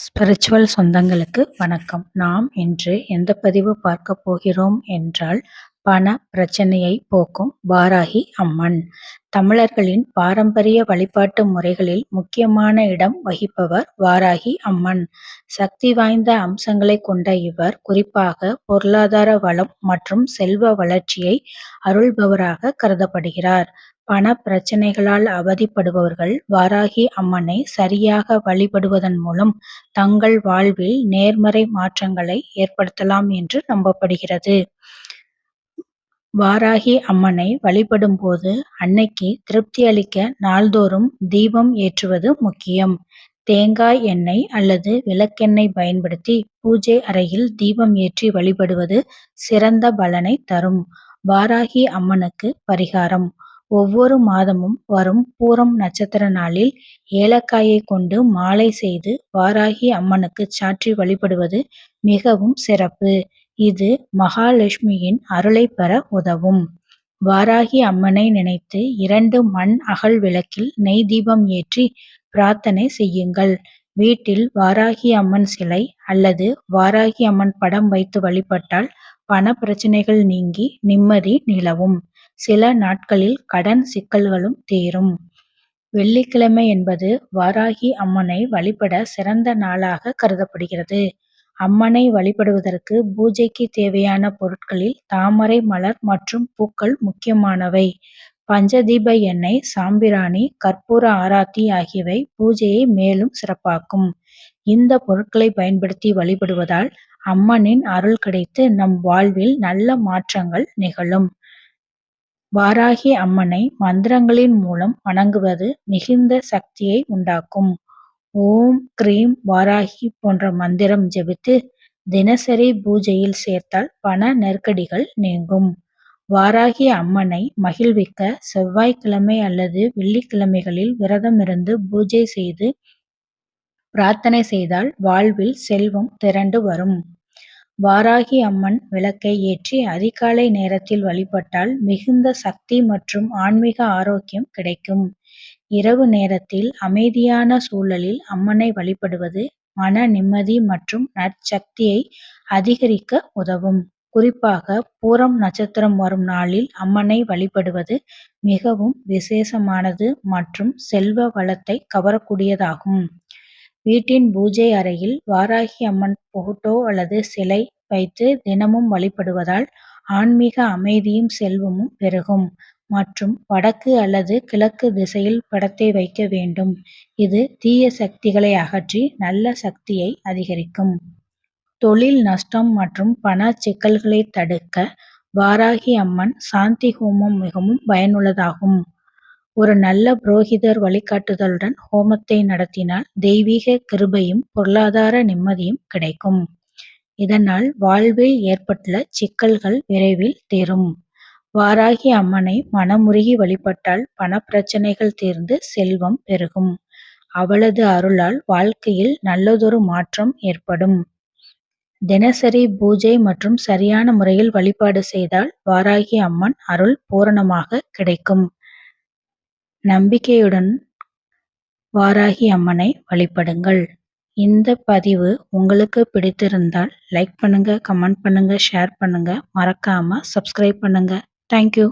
Spiritual சொந்தங்களுக்கு வணக்கம். நாம் இன்று எந்த பதிவு பார்க்க போகிறோம் என்றால் பண பிரச்சனையை போக்கும் வாராகி அம்மன். தமிழர்களின் பாரம்பரிய வழிபாட்டு முறைகளில் முக்கியமான இடம் வகிப்பவர் வாராகி அம்மன். சக்தி வாய்ந்த அம்சங்களை கொண்ட இவர் குறிப்பாக பொருளாதார வளம் மற்றும் செல்வ வளர்ச்சியை அருள்பவராக கருதப்படுகிறார். பண பிரச்சனைகளால் அவதிப்படுபவர்கள் வாராகி அம்மனை சரியாக வழிபடுவதன் மூலம் தங்கள் வாழ்வில் நேர்மறை மாற்றங்களை ஏற்படுத்தலாம் என்று நம்பப்படுகிறது. வாராகி அம்மனை வழிபடும் போது அன்னைக்கு திருப்தி அளிக்க நாள்தோறும் தீபம் ஏற்றுவது முக்கியம். தேங்காய் எண்ணெய் அல்லது விளக்கெண்ணெய் பயன்படுத்தி பூஜை அறையில் தீபம் ஏற்றி வழிபடுவது சிறந்த பலனை தரும். வாராகி அம்மனுக்கு பரிகாரம் ஒவ்வொரு மாதமும் வரும் பூரம் நட்சத்திர நாளில் ஏலக்காயை கொண்டு மாலை செய்து வாராகி அம்மனுக்கு சாற்றி வழிபடுவது மிகவும் சிறப்பு. இது மகாலட்சுமியின் அருளை பெற உதவும். வாராகி அம்மனை நினைத்து இரண்டு மண் அகல் விளக்கில் நெய் தீபம் ஏற்றி பிரார்த்தனை செய்யுங்கள். வீட்டில் வாராகி அம்மன் சிலை அல்லது வாராகி அம்மன் படம் வைத்து வழிபட்டால் பண பிரச்சனைகள் நீங்கி நிம்மதி நிலவும். சில நாட்களில் கடன் சிக்கல்களும் தீரும். வெள்ளிக்கிழமை என்பது வாராகி அம்மனை வழிபட சிறந்த நாளாக கருதப்படுகிறது. அம்மனை வழிபடுவதற்கு பூஜைக்கு தேவையான பொருட்களில் தாமரை மலர் மற்றும் பூக்கள் முக்கியமானவை. பஞ்சதீப எண்ணெய், சாம்பிராணி, கற்பூர ஆரத்தி ஆகியவை பூஜையை மேலும் சிறப்பாக்கும். இந்த பொருட்களை பயன்படுத்தி வழிபடுவதால் அம்மனின் அருள் கிடைத்து நம் வாழ்வில் நல்ல மாற்றங்கள் நிகழும். வாராகி அம்மனை மந்திரங்களின் மூலம் வணங்குவது மிகுந்த சக்தியை உண்டாக்கும். ஓம் கிரீம் வாராகி போன்ற மந்திரம் ஜெபித்து தினசரி பூஜையில் சேர்த்தால் பண நெருக்கடிகள் நீங்கும். வாராகி அம்மனை மகிழ்விக்க செவ்வாய்க்கிழமை அல்லது வெள்ளிக்கிழமைகளில் விரதமிருந்து பூஜை செய்து பிரார்த்தனை செய்தால் வாழ்வில் செல்வம் திரண்டு வரும். வாராகி அம்மன் விளக்கை ஏற்றி அதிகாலை நேரத்தில் வழிபட்டால் மிகுந்த சக்தி மற்றும் ஆன்மீக ஆரோக்கியம் கிடைக்கும். இரவு நேரத்தில் அமைதியான சூழலில் அம்மனை வழிபடுவது மன நிம்மதி மற்றும் நற்சக்தியை அதிகரிக்க உதவும். குறிப்பாக பூரம் நட்சத்திரம் வரும் நாளில் அம்மனை வழிபடுவது மிகவும் விசேஷமானது மற்றும் செல்வ வளத்தை கவரக்கூடியதாகும். வீட்டின் பூஜை அறையில் வாராகி அம்மன் போட்டோ அல்லது சிலை வைத்து தினமும் வழிபடுவதால் ஆன்மீக அமைதியும் செல்வமும் பெருகும். மற்றும் வடக்கு அல்லது கிழக்கு திசையில் படத்தை வைக்க வேண்டும். இது தீய சக்திகளை அகற்றி நல்ல சக்தியை அதிகரிக்கும். தொழில் நஷ்டம் மற்றும் பண சிக்கல்களை தடுக்க வாராகி அம்மன் சாந்தி ஹோமம் மிகவும் பயனுள்ளதாகும். ஒரு நல்ல புரோகிதர் வழிகாட்டுதலுடன் ஹோமத்தை நடத்தினால் தெய்வீக கிருபையும் பொருளாதார நிம்மதியும் கிடைக்கும். இதனால் வாழ்வில் ஏற்பட்டுள்ள சிக்கல்கள் விரைவில் தீரும். வாராகி அம்மனை மனமுருகி வழிபட்டால் பணப்பிரச்சனைகள் தீர்ந்து செல்வம் பெருகும். அவளது அருளால் வாழ்க்கையில் நல்லதொரு மாற்றம் ஏற்படும். தினசரி பூஜை மற்றும் சரியான முறையில் வழிபாடு செய்தால் வாராகி அம்மன் அருள் பூரணமாக கிடைக்கும். நம்பிக்கையுடன் வாராகி அம்மனை வழிபடுங்கள். இந்த பதிவு உங்களுக்கு பிடித்திருந்தால் லைக் பண்ணுங்க, கமெண்ட் பண்ணுங்க, ஷேர் பண்ணுங்க. மறக்காம சப்ஸ்கிரைப் பண்ணுங்க. தேங்க்யூ.